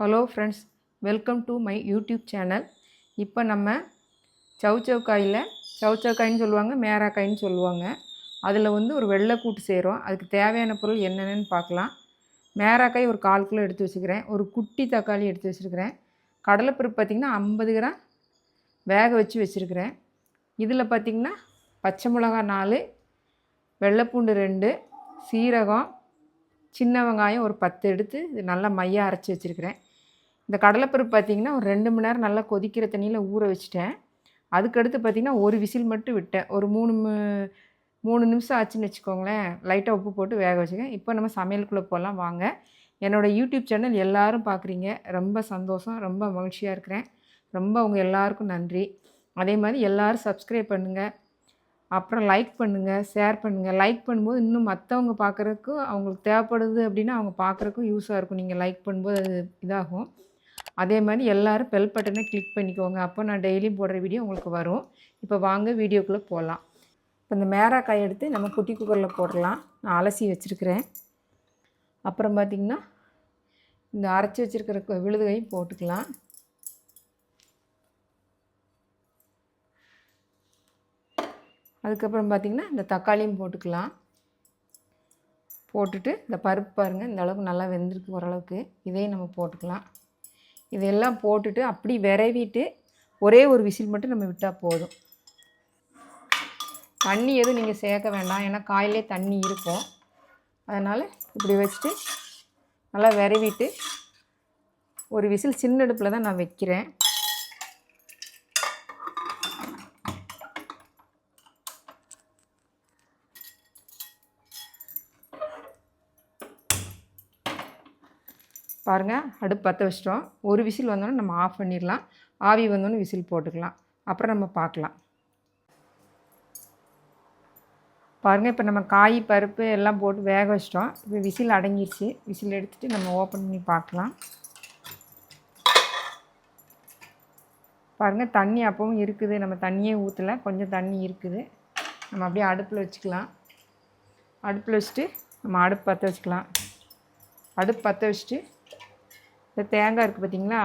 Hello friends welcome to my YouTube channel. இப்போ நம்ம chow chow coil chow chow coin சொல்லுவாங்க மேராக்காயின்னு சொல்லுவாங்க. அதில் வந்து ஒரு வெள்ளை கூட்டு செய்கிறோம் அதுக்கு தேவையான பொருள் என்னென்னு பார்க்கலாம். மேராக்காய் ஒரு கால் கிலோ எடுத்து வச்சுக்கிறேன். ஒரு குட்டி தக்காளி எடுத்து வச்சுருக்கிறேன் கடலைப்பருப்பு பார்த்திங்கன்னா ஐம்பது கிராம் வேக வச்சு வச்சுருக்கிறேன் இதில் பார்த்திங்கன்னா பச்சை மிளகா நாலு வெள்ளைப்பூண்டு ரெண்டு சீரகம் சின்ன வெங்காயம் ஒரு பத்து எடுத்து இது நல்லா மையாக அரைச்சி வச்சுருக்கிறேன் இந்த கடலைப்பருப்பு பார்த்திங்கன்னா ஒரு ரெண்டு மணி நேரம் நல்லா கொதிக்கிற தண்ணியில் ஊற வச்சுட்டேன். அதுக்கடுத்து பார்த்திங்கன்னா ஒரு விசில் மட்டும் விட்டேன். ஒரு மூணு மூணு நிமிஷம் ஆச்சுன்னு வச்சுக்கோங்களேன். லைட்டாக உப்பு போட்டு வேக வச்சுக்கேன் இப்போ நம்ம சமையலுக்குள்ளே போகலாம் வாங்க. என்னோடய யூடியூப் சேனல் எல்லாரும் பார்க்குறீங்க ரொம்ப சந்தோஷம் ரொம்ப மகிழ்ச்சியாக இருக்கிறேன். ரொம்ப உங்கள் எல்லாருக்கும் நன்றி. அதே மாதிரி எல்லோரும் சப்ஸ்கிரைப் பண்ணுங்கள் அப்புறம் லைக் பண்ணுங்கள் ஷேர் பண்ணுங்கள் லைக் பண்ணும்போது இன்னும் மற்றவங்க பார்க்குறதுக்கும் அவங்களுக்கு தேவைப்படுது அப்படின்னா அவங்க பார்க்குறக்கும் யூஸாக இருக்கும். நீங்கள் லைக் பண்ணும்போது அது இதாகும். அதே மாதிரி எல்லோரும் பெல் பட்டனை கிளிக் பண்ணிக்கோங்க. அப்போ நான் டெய்லி போடுற வீடியோ உங்களுக்கு வரும். இப்போ வாங்க வீடியோக்குள்ளே போகலாம் இப்போ இந்த மேராக்காய் எடுத்து நம்ம குட்டி குக்கரில் போடலாம். நான் அலசி வச்சுருக்கிறேன். அப்புறம் பார்த்திங்கன்னா இந்த அரைச்சி வச்சுருக்கிற விழுதுகையும் போட்டுக்கலாம். அதுக்கப்புறம் பார்த்திங்கன்னா இந்த தக்காளியும் போட்டுக்கலாம். போட்டுட்டு இந்த பருப்பு பாருங்கள் இந்த அளவுக்கு நல்லா வெந்திருக்கு ஓரளவுக்கு. இதையும் நம்ம போட்டுக்கலாம். இதெல்லாம் போட்டுட்டு அப்படி விரவிட்டு ஒரே ஒரு விசில் மட்டும் நம்ம விட்டால் போதும். தண்ணி எதுவும் நீங்கள் சேர்க்க வேண்டாம். ஏன்னா காயிலே தண்ணி இருக்கும். அதனால் இப்படி வச்சுட்டு நல்லா விரவிட்டு ஒரு விசில் சின்ன அடுப்பில் தான் நான் வைக்கிறேன். பாருங்கள் அடுப்பு பற்ற வச்சிட்டோம். ஒரு விசில் வந்தோடனே நம்ம ஆஃப் பண்ணிடலாம். ஆவி வந்தோடனே விசில் போட்டுக்கலாம். அப்புறம் நம்ம பார்க்கலாம். பாருங்கள் இப்போ நம்ம காய் பருப்பு எல்லாம் போட்டு வேக வச்சிட்டோம். இப்போ விசில் அடங்கிடுச்சு விசில் எடுத்துகிட்டு நம்ம ஓப்பன் பண்ணி பார்க்கலாம். பாருங்கள் தண்ணி அப்பவும் இருக்குது. நம்ம தண்ணியே ஊற்றலை கொஞ்சம் தண்ணி இருக்குது. நம்ம அப்படியே அடுப்பில் வச்சுக்கலாம். அடுப்பில் வச்சுட்டு நம்ம அடுப்பு பற்ற வச்சுக்கலாம். அடுப்பு பற்ற வச்சுட்டு இந்த தேங்காய் இருக்குது பார்த்தீங்களா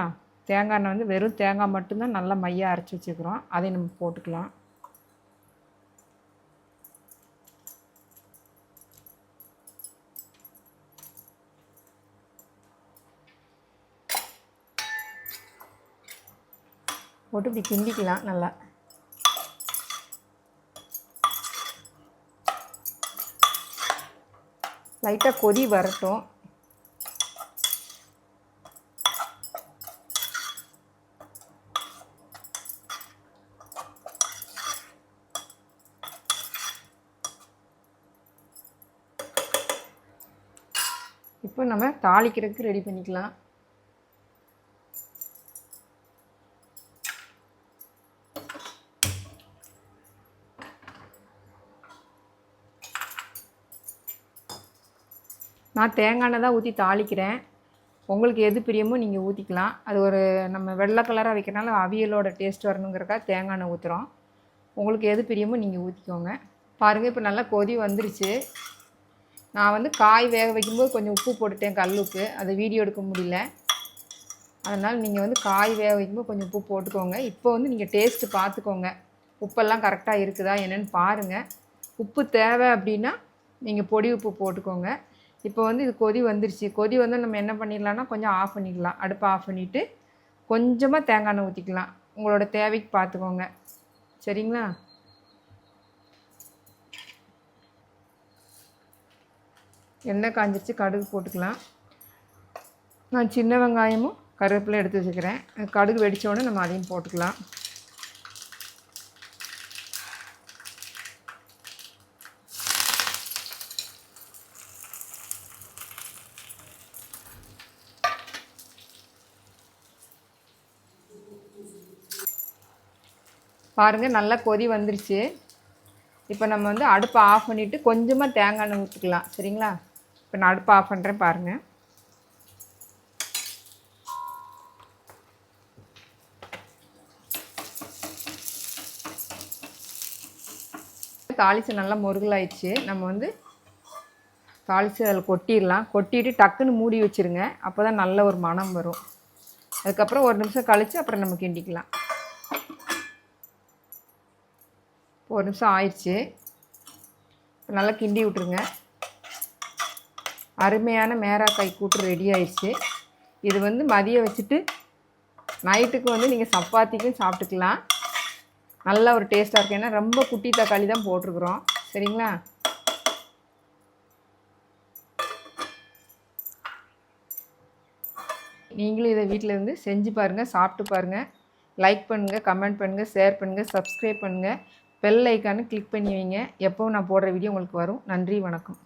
தேங்காய் எண்ணெய் வந்து வெறும் தேங்காய் மட்டும்தான் நல்லா மையாக அரைச்சி வச்சுக்கிறோம். அதை நம்ம போட்டுக்கலாம். போட்டு இப்படி கிண்டிக்கலாம் நல்லா. லைட்டாக கொதி வரட்டும். இப்போ நம்ம தாளிக்கிறதுக்கு ரெடி பண்ணிக்கலாம். நான் தேங்காய் எண்ணெய் தான் ஊற்றி தாளிக்கிறேன். உங்களுக்கு எது பிரியமோ நீங்கள் ஊற்றிக்கலாம் அது ஒரு நம்ம வெள்ளை கலராக வைக்கிறனால அவியலோட டேஸ்ட் வரணுங்கிறக்கா தேங்காய் எண்ணெய் ஊற்றுறோம் உங்களுக்கு எது பிரியமோ நீங்கள் ஊற்றிக்கோங்க பாருங்கள் இப்போ நல்லா கொதி வந்துருச்சு. நான் வந்து காய் வேக வைக்கும்போது கொஞ்சம் உப்பு போட்டுட்டேன் கல் உப்பு அதை வீடியோ எடுக்க முடியல. அதனால் நீங்கள் வந்து காய் வேக வைக்கும்போது கொஞ்சம் உப்பு போட்டுக்கோங்க. இப்போ வந்து நீங்கள் டேஸ்ட்டு பார்த்துக்கோங்க. உப்பெல்லாம் கரெக்டாக இருக்குதா என்னென்னு பாருங்கள் உப்பு தேவை அப்படின்னா நீங்கள் பொடி உப்பு போட்டுக்கோங்க. இப்போ வந்து இது கொதி வந்துருச்சு. கொதி வந்து நம்ம என்ன பண்ணிடலாம்னா கொஞ்சம் ஆஃப் பண்ணிக்கலாம். அடுப்பை ஆஃப் பண்ணிவிட்டு கொஞ்சமாக தேங்காய் எண்ணெய் ஊற்றிக்கலாம் உங்களோட தேவைக்கு பார்த்துக்கோங்க. சரிங்களா? எண்ணெய் காஞ்சிருச்சு கடுகு போட்டுக்கலாம். நான் சின்ன வெங்காயமும் கருவேப்பிலை எடுத்து வச்சுக்கிறேன். கடுகு வெடித்தோடனே நம்ம அதையும் போட்டுக்கலாம். பாருங்கள் நல்லா கொதி வந்துருச்சு. இப்போ நம்ம வந்து அடுப்பை ஆஃப் பண்ணிவிட்டு கொஞ்சமாக தேங்காய் எண்ணெய் ஊற்றிக்கலாம் சரிங்களா? இப்போ நான் அடுப்பு ஆஃப் பண்ணுறேன் பாருங்கள் தாளிச்சு நல்லா முருகலாயிடுச்சு. நம்ம வந்து தாளித்து அதில் கொட்டிடலாம். கொட்டிட்டு டக்குன்னு மூடி வச்சிருங்க. அப்போ தான் நல்ல ஒரு மனம் வரும். அதுக்கப்புறம் ஒரு நிமிஷம் கழித்து அப்புறம் நம்ம கிண்டிக்கலாம். ஒரு நிமிஷம் ஆயிடுச்சு. இப்போ நல்லா கிண்டி விட்ருங்க அருமையான மேராக்காய் கூட்டு ரெடி ஆயிடுச்சு. இது வந்து மதியம் வச்சுட்டு நைட்டுக்கு வந்து நீங்கள் சப்பாத்திக்கும் சாப்பிட்டுக்கலாம். நல்ல ஒரு டேஸ்ட்டாக இருக்கும் ஏன்னா ரொம்ப குட்டி தக்காளி தான் போட்டிருக்குறோம். சரிங்களா? நீங்களும் இதை வீட்டில் இருந்து செஞ்சு பாருங்கள் சாப்பிட்டு பாருங்கள் லைக் பண்ணுங்கள் கமெண்ட் பண்ணுங்கள் ஷேர் பண்ணுங்கள் சப்ஸ்கிரைப் பண்ணுங்கள் பெல் ஐக்கானு கிளிக் பண்ணி வைங்க. எப்போவும் நான் போடுற வீடியோ உங்களுக்கு வரும். நன்றி வணக்கம்.